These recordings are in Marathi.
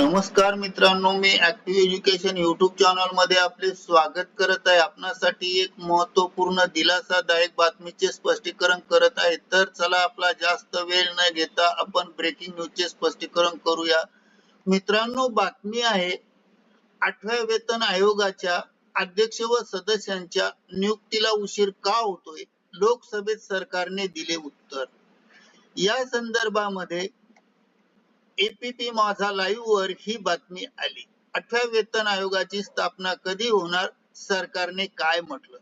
नमस्कार मित्रांनो मी ऍक्टिव्ह एज्युकेशन युट्यूब चॅनलमध्ये आपले स्वागत करत आहे. आपणासाठी एक महत्त्वपूर्ण दिलासादायक बातमीचे स्पष्टीकरण करत आहे. तर चला आपला जास्त वेळ न घेता आपण ब्रेकिंग न्यूजचे स्पष्टीकरण करूया. मित्रांनो बातमी आहे आठव्या वेतन आयोगाच्या अध्यक्ष व सदस्यांच्या नियुक्तीला उशीर का होतोय? लोकसभेत सरकारने दिले उत्तर. या संदर्भामध्ये एपीपी माझा लाईव्ह वर ही बातमी आली. अठरा वेतन आयोगाची स्थापना कधी होणार सरकारने काय म्हटलं?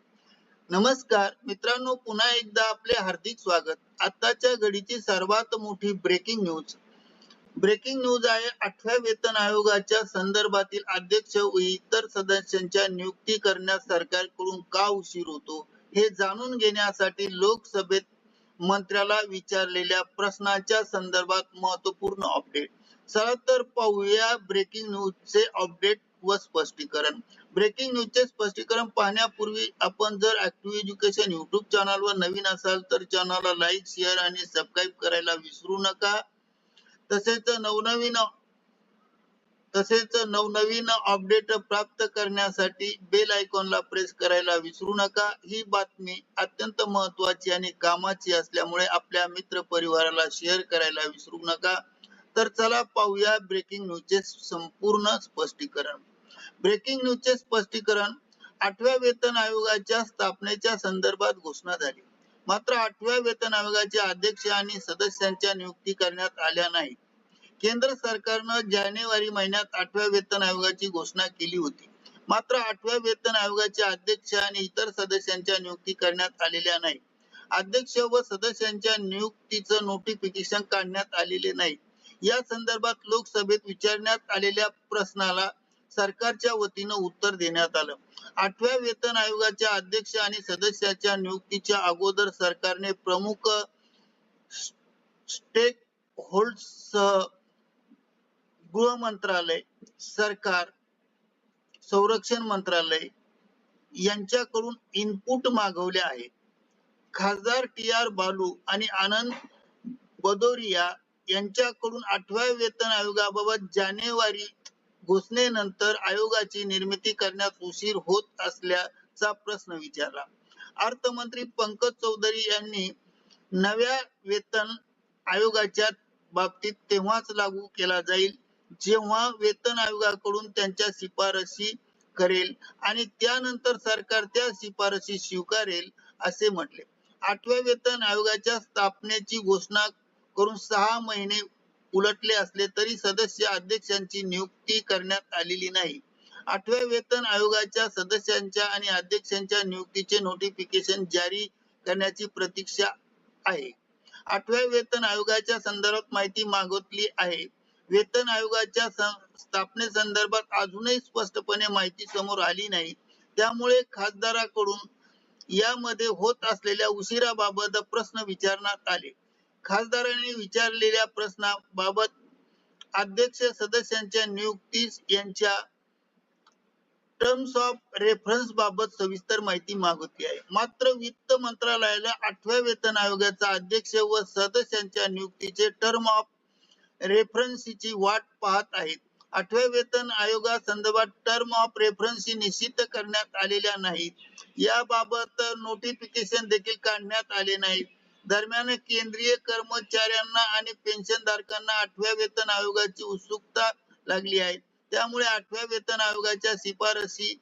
नमस्कार मित्रांनो पुन्हा एकदा आपले हार्दिक स्वागत. आताच्या घडीची सर्वात मोठी ब्रेकिंग न्यूज ब्रेकिंग न्यूज आहे आठव्या वेतन आयोगाच्या संदर्भातील अध्यक्ष व इतर सदस्यांच्या नियुक्ती करण्यास सरकारकडून का उशीर होतो हे जाणून घेण्यासाठी लोकसभेत मंत्र्याला विचारलेल्या प्रश्नाच्या संदर्भात महत्त्वपूर्ण अपडेट चला तर पाहूया ब्रेकिंग न्यूजचे अपडेट व स्पष्टीकरण. ब्रेकिंग न्यूजचे स्पष्टीकरण पाहण्यापूर्वी आपण जर ऍक्टिव्ह एज्युकेशन युट्यूब चॅनल वर नवीन असाल तर चॅनलला लाईक शेअर आणि सबस्क्राईब करायला विसरू नका. तसेच नवनवीन तसेच नवनवीन अपडेट प्राप्त करण्यासाठी बेल आयकॉनला प्रेस करायला विसरू नका. ही बातमी अत्यंत महत्वाची आणि कामाची असल्यामुळे आपल्या मित्र परिवाराला शेअर करायला विसरू नका. तर चला पाहूया ब्रेकिंग न्यूजचे संपूर्ण स्पष्टीकरण. ब्रेकिंग न्यूजचे स्पष्टीकरण आठव्या वेतन आयोगाच्या स्थापनेच्या संदर्भात घोषणा झाली. मात्र आठव्या वेतन आयोगाचे अध्यक्ष आणि सदस्यांच्या नियुक्ती करण्यात आल्या नाहीत. केंद्र सरकारनं जानेवारी महिन्यात आठव्या वेतन आयोगाची घोषणा केली होती. मात्र आठव्या वेतन आयोगाचे अध्यक्ष आणि इतर सदस्यांच्या नियुक्ती करण्यात आलेल्या नाही अध्यक्ष व सदस्यांच्या नियुक्तीचं नोटिफिकेशन काढण्यात आलेले नाही या संदर्भात लोकसभेत विचारण्यात आलेल्या प्रश्नाला सरकारच्या वतीनं उत्तर देण्यात आलं. आठव्या वेतन आयोगाच्या अध्यक्ष आणि सदस्याच्या नियुक्तीच्या अगोदर सरकारने प्रमुख स्टेक होल्ड गृह मंत्रालय सरकार संरक्षण मंत्रालय यांच्याकडून इनपुट मागवले आहे खासदार टी आर बालू आणि आनंद बदोरिया यांच्याकडून आठव्या वेतन आयोगाबाबत जानेवारी घोषणेनंतर आयोगाची निर्मिती करण्यात उशीर होत असल्याचा प्रश्न विचारला. अर्थमंत्री पंकज चौधरी यांनी नव्या वेतन आयोगाच्या बाबतीत तेव्हाच लागू केला जाईल जेव्हा वेतन आयोगाकडून त्यांच्या शिफारशी करेल आणि त्यानंतर सरकार त्या शिफारशी स्वीकारेल असे म्हटले. आठव्या वेतन आयोगाच्या स्थापनेची घोषणा करून सहा महिने उलटले असले तरी सदस्य अध्यक्षांची नियुक्ती करण्यात आलेली नाही. आठव्या वेतन आयोगाच्या सदस्यांच्या आणि अध्यक्षांच्या नियुक्तीचे नोटिफिकेशन जारी करण्याची प्रतीक्षा आहे. आठव्या वेतन आयोगाच्या संदर्भात माहिती मागितली आहे. वेतन आयोगाच्या स्थापने संदर्भात अजूनही स्पष्टपणे माहिती समोर आली नाही. त्यामुळे खासदाराकडून यामध्ये होत असलेल्या उशिराबाबत प्रश्न विचारण्यात आले. खासदारांनी विचारलेल्या प्रश्नाबाबत अध्यक्ष सदस्यांच्या नियुक्तीस यांच्या टर्म्स ऑफ रेफरन्स बाबत सविस्तर माहिती मागितली आहे. मात्र वित्त मंत्रालयाला आठव्या वेतन आयोगाचा अध्यक्ष व सदस्यांच्या नियुक्तीचे टर्म ऑफ रेफरन्सची वाट पाहत आहेत. आठव्या वेतन आयोगा संदर्भात टर्म ऑफ रेफरन्स निश्चित करण्यात आलेल्या नाहीत. याबाबत नोटिफिकेशन देखील काढण्यात आले नाही दरम्यान केंद्रीय कर्मचाऱ्यांना आणि पेन्शन धारकांना आठव्या वेतन आयोगाची उत्सुकता लागली आहे. त्यामुळे आठव्या वेतन आयोगाच्या शिफारसी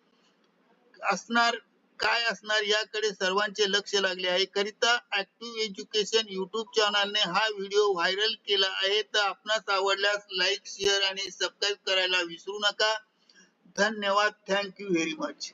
असणार काय असणार याकडे सर्वांचे लक्ष लागले आहे. करिता ऍक्टिव्ह एज्युकेशन युट्यूब चॅनलने हा व्हिडिओ व्हायरल केला आहे. तर आपणास आवडल्यास लाईक शेअर आणि सबस्क्राईब करायला विसरू नका. धन्यवाद. Thank you very much